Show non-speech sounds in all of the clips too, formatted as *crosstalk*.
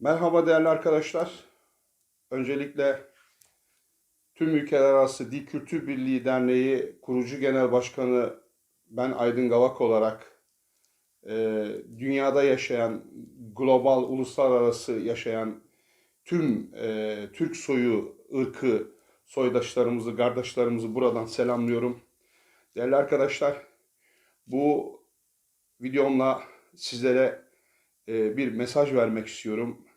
Merhaba değerli arkadaşlar. Öncelikle tüm ülkeler arası Dil Kültür Birliği Derneği kurucu genel başkanı ben Aydın Gavak olarak e, dünyada yaşayan, global, uluslararası yaşayan tüm e, Türk soyu, ırkı, soydaşlarımızı, kardeşlerimizi buradan selamlıyorum. Değerli arkadaşlar, bu videomla sizlere e, bir mesaj vermek istiyorum.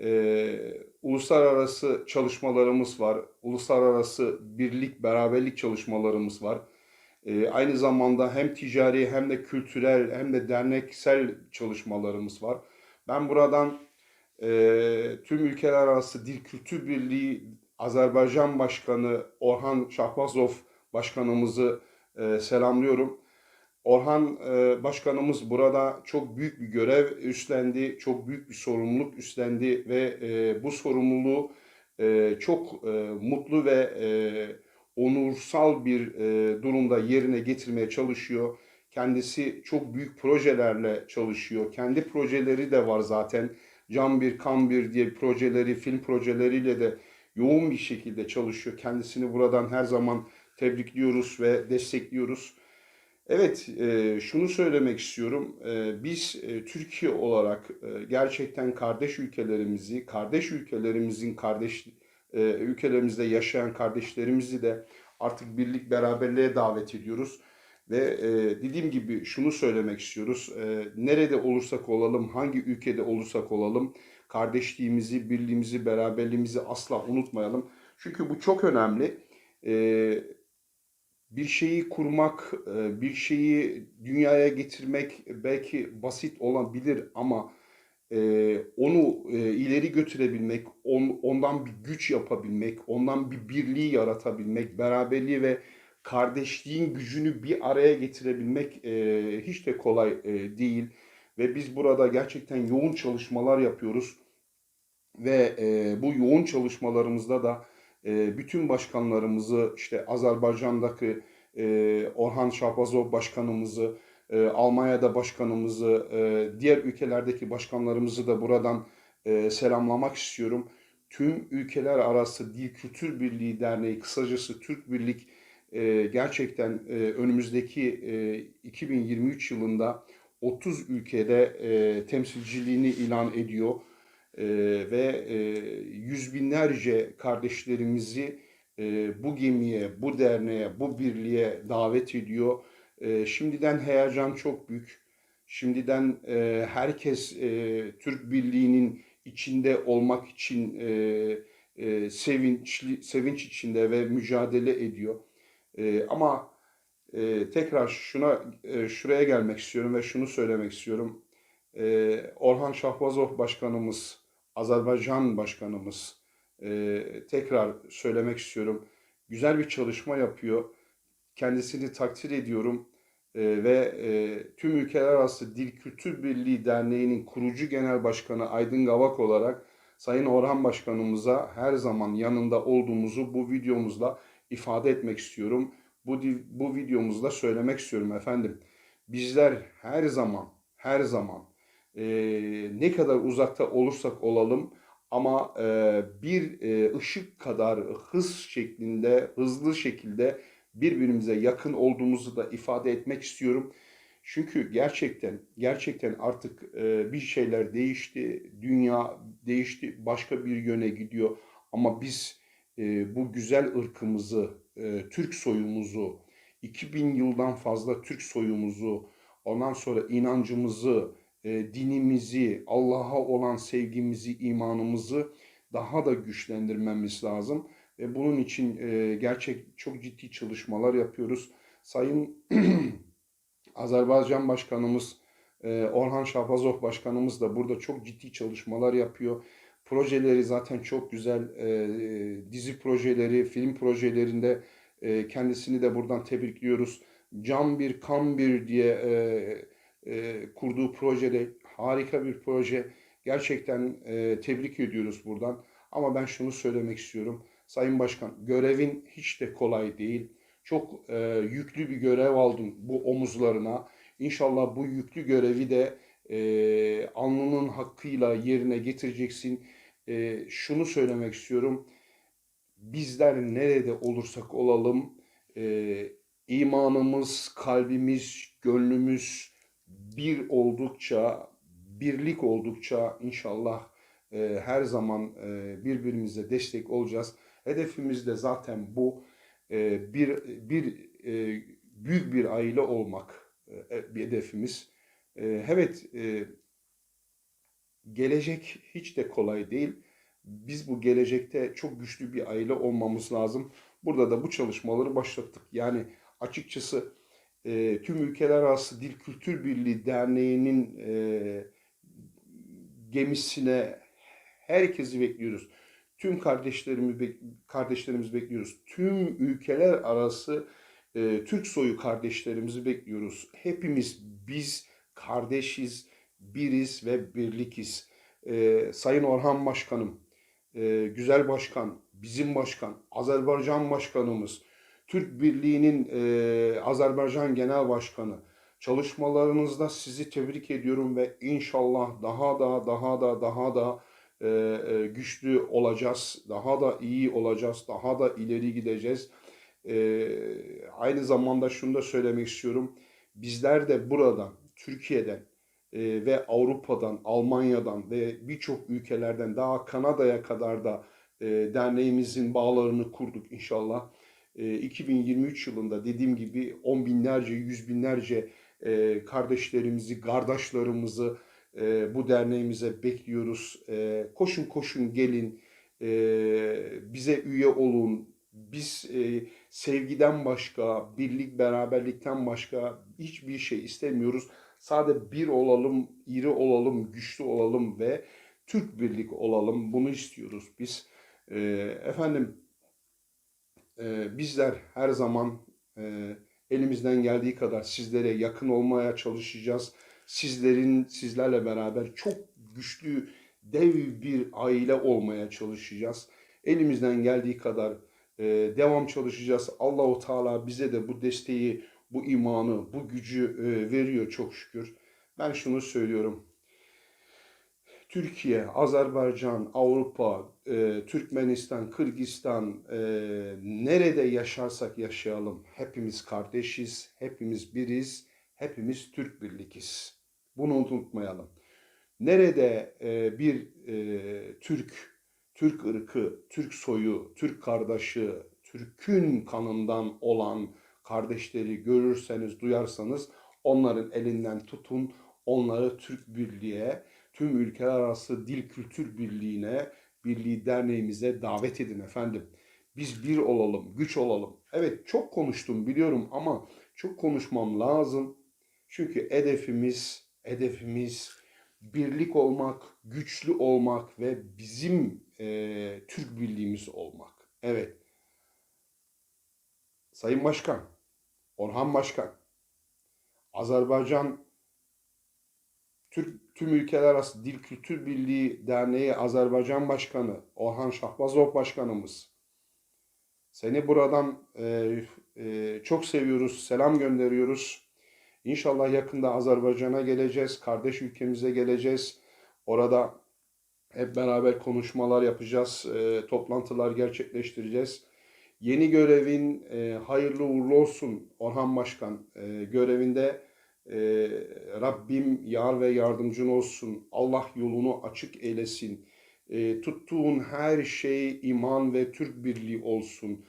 E, uluslararası çalışmalarımız var. Uluslararası birlik, beraberlik çalışmalarımız var. E, aynı zamanda hem ticari hem de kültürel hem de derneksel çalışmalarımız var. Ben buradan e, tüm ülkeler arası Dil Kültür Birliği Azerbaycan Başkanı Orhan Şahbazov Başkanımızı e, selamlıyorum. Orhan e, Başkanımız burada çok büyük bir görev üstlendi, çok büyük bir sorumluluk üstlendi ve e, bu sorumluluğu e, çok e, mutlu ve e, onursal bir e, durumda yerine getirmeye çalışıyor. Kendisi çok büyük projelerle çalışıyor. Kendi projeleri de var zaten. Can bir, kan bir diye projeleri, film projeleriyle de yoğun bir şekilde çalışıyor. Kendisini buradan her zaman tebrikliyoruz ve destekliyoruz. Evet, e, şunu söylemek istiyorum. E, biz e, Türkiye olarak e, gerçekten kardeş ülkelerimizi, kardeş ülkelerimizin kardeş e, ülkelerimizde yaşayan kardeşlerimizi de artık birlik beraberliğe davet ediyoruz. Ve e, dediğim gibi şunu söylemek istiyoruz. E, nerede olursak olalım, hangi ülkede olursak olalım, kardeşliğimizi, birliğimizi, beraberliğimizi asla unutmayalım. Çünkü bu çok önemli. E, bir şeyi kurmak, e, bir şeyi dünyaya getirmek belki basit olabilir ama e, onu e, ileri götürebilmek, ondan bir güç yapabilmek, ondan bir birliği yaratabilmek, beraberliği ve kardeşliğin gücünü bir araya getirebilmek hiç de kolay değil. Ve biz burada gerçekten yoğun çalışmalar yapıyoruz. Ve bu yoğun çalışmalarımızda da e, bütün başkanlarımızı işte Azerbaycan'daki e, Orhan Şahbazov başkanımızı, e, Almanya'da başkanımızı, e, diğer ülkelerdeki başkanlarımızı da buradan e, selamlamak istiyorum. Tüm ülkeler arası Dil Kültür Birliği Derneği, kısacası Türk Birlik e, gerçekten e, önümüzdeki e, 2023 yılında 30 ülkede e, temsilciliğini ilan ediyor e, ve e, yüz binlerce kardeşlerimizi e, bu gemiye, bu derneğe, bu birliğe davet ediyor. E, şimdiden heyecan çok büyük. Şimdiden e, herkes e, Türk Birliği'nin içinde olmak için e, e, sevinçli, sevinç içinde ve mücadele ediyor. E, ama e, tekrar şuna e, şuraya gelmek istiyorum ve şunu söylemek istiyorum. E, Orhan Şahbazov Başkanımız Azerbaycan Başkanımız e, tekrar söylemek istiyorum. Güzel bir çalışma yapıyor. Kendisini takdir ediyorum. E, ve e, tüm ülkeler arası Dil Kültür Birliği Derneği'nin kurucu genel başkanı Aydın Gavak olarak Sayın Orhan Başkanımıza her zaman yanında olduğumuzu bu videomuzla ifade etmek istiyorum. Bu, bu videomuzda söylemek istiyorum efendim. Bizler her zaman, her zaman e, ne kadar uzakta olursak olalım ama e, bir e, ışık kadar hız şeklinde, hızlı şekilde birbirimize yakın olduğumuzu da ifade etmek istiyorum. Çünkü gerçekten gerçekten artık e, bir şeyler değişti, dünya değişti, başka bir yöne gidiyor. Ama biz e, bu güzel ırkımızı, e, Türk soyumuzu, 2000 yıldan fazla Türk soyumuzu, ondan sonra inancımızı, e, dinimizi, Allah'a olan sevgimizi, imanımızı daha da güçlendirmemiz lazım. Ve bunun için e, gerçek çok ciddi çalışmalar yapıyoruz. Sayın *clears throat* Azerbaycan Başkanımız e, Orhan Şahbazov Başkanımız da burada çok ciddi çalışmalar yapıyor. Projeleri zaten çok güzel. Dizi projeleri, film projelerinde kendisini de buradan tebrikliyoruz. Can bir, kan bir diye e, e, kurduğu projede harika bir proje. Gerçekten e, tebrik ediyoruz buradan. Ama ben şunu söylemek istiyorum. Sayın Başkan görevin hiç de kolay değil. Çok e, yüklü bir görev aldım bu omuzlarına. İnşallah bu yüklü görevi de e, alnının hakkıyla yerine getireceksin. E, şunu söylemek istiyorum. Bizler nerede olursak olalım, e, imanımız, kalbimiz, gönlümüz bir oldukça, birlik oldukça inşallah e, her zaman e, birbirimize destek olacağız. Hedefimiz de zaten bu. E, bir bir e, büyük bir aile olmak e, bir hedefimiz. E, evet, e, gelecek hiç de kolay değil. Biz bu gelecekte çok güçlü bir aile olmamız lazım. Burada da bu çalışmaları başlattık. Yani açıkçası e, tüm ülkeler arası Dil Kültür Birliği Derneği'nin e, gemisine herkesi bekliyoruz. Tüm kardeşlerimi kardeşlerimizi bekliyoruz. Tüm ülkeler arası e, Türk soyu kardeşlerimizi bekliyoruz. Hepimiz biz kardeşiz, biriz ve birlikiz. E, Sayın Orhan Başkanım, e, güzel başkan, bizim başkan, Azerbaycan başkanımız, Türk Birliği'nin e, Azerbaycan Genel Başkanı. Çalışmalarınızda sizi tebrik ediyorum ve inşallah daha da daha da daha da e, e, güçlü olacağız, daha da iyi olacağız, daha da ileri gideceğiz. E, aynı zamanda şunu da söylemek istiyorum. Bizler de buradan, Türkiye'den e, ve Avrupa'dan, Almanya'dan ve birçok ülkelerden daha Kanada'ya kadar da e, derneğimizin bağlarını kurduk inşallah. E, 2023 yılında dediğim gibi on binlerce, yüz binlerce e, kardeşlerimizi, kardeşlerimizi e, bu derneğimize bekliyoruz. E, koşun koşun gelin, bize üye olun. Biz sevgiden başka, birlik beraberlikten başka hiçbir şey istemiyoruz. Sadece bir olalım, iri olalım, güçlü olalım ve Türk birlik olalım. Bunu istiyoruz biz. Efendim e, bizler her zaman e, elimizden geldiği kadar sizlere yakın olmaya çalışacağız. Sizlerin sizlerle beraber çok güçlü dev bir aile olmaya çalışacağız. Elimizden geldiği kadar e, devam çalışacağız. Allahu Teala bize de bu desteği, bu imanı, bu gücü e, veriyor çok şükür. Ben şunu söylüyorum. Türkiye, Azerbaycan, Avrupa, e, Türkmenistan, Kırgızistan e, nerede yaşarsak yaşayalım hepimiz kardeşiz, hepimiz biriz, hepimiz Türk birlikiz. Bunu unutmayalım. Nerede e, bir e, Türk, Türk ırkı, Türk soyu, Türk kardeşi, Türk'ün kanından olan kardeşleri görürseniz, duyarsanız onların elinden tutun, onları Türk Birliği'ye, tüm ülkeler arası dil kültür birliğine, birliği derneğimize davet edin efendim. Biz bir olalım, güç olalım. Evet çok konuştum biliyorum ama çok konuşmam lazım. Çünkü hedefimiz, hedefimiz birlik olmak, güçlü olmak ve bizim e, Türk birliğimiz olmak. Evet. Sayın Başkan, Orhan Başkan, Azerbaycan Türk Tüm Ülkeler Arası Dil Kültür Birliği Derneği Azerbaycan Başkanı Orhan Şahbazov Başkanımız. Seni buradan e, e, çok seviyoruz, selam gönderiyoruz. İnşallah yakında Azerbaycan'a geleceğiz, kardeş ülkemize geleceğiz. Orada hep beraber konuşmalar yapacağız, e, toplantılar gerçekleştireceğiz. Yeni görevin e, hayırlı uğurlu olsun Orhan Başkan. E, görevinde e, Rabbim yar ve yardımcın olsun. Allah yolunu açık eylesin. E, tuttuğun her şey iman ve Türk birliği olsun.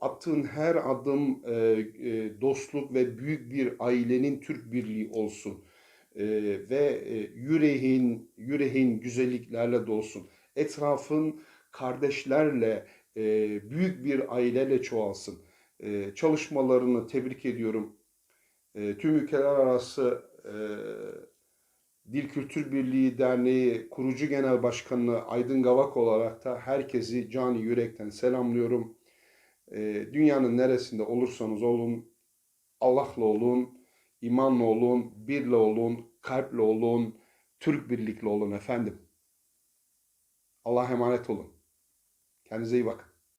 Attığın her adım e, e, dostluk ve büyük bir ailenin Türk birliği olsun. E, ve e, yüreğin, yüreğin güzelliklerle dolsun. Etrafın kardeşlerle, e, büyük bir aileyle çoğalsın. E, çalışmalarını tebrik ediyorum. E, tüm ülkeler arası e, Dil Kültür Birliği Derneği kurucu genel başkanı Aydın Gavak olarak da herkesi cani yürekten selamlıyorum. E, dünyanın neresinde olursanız olun, Allah'la olun, imanla olun, birle olun, kalple olun, Türk birlikli olun efendim. Allah'a emanet olun. Kendinize iyi bakın.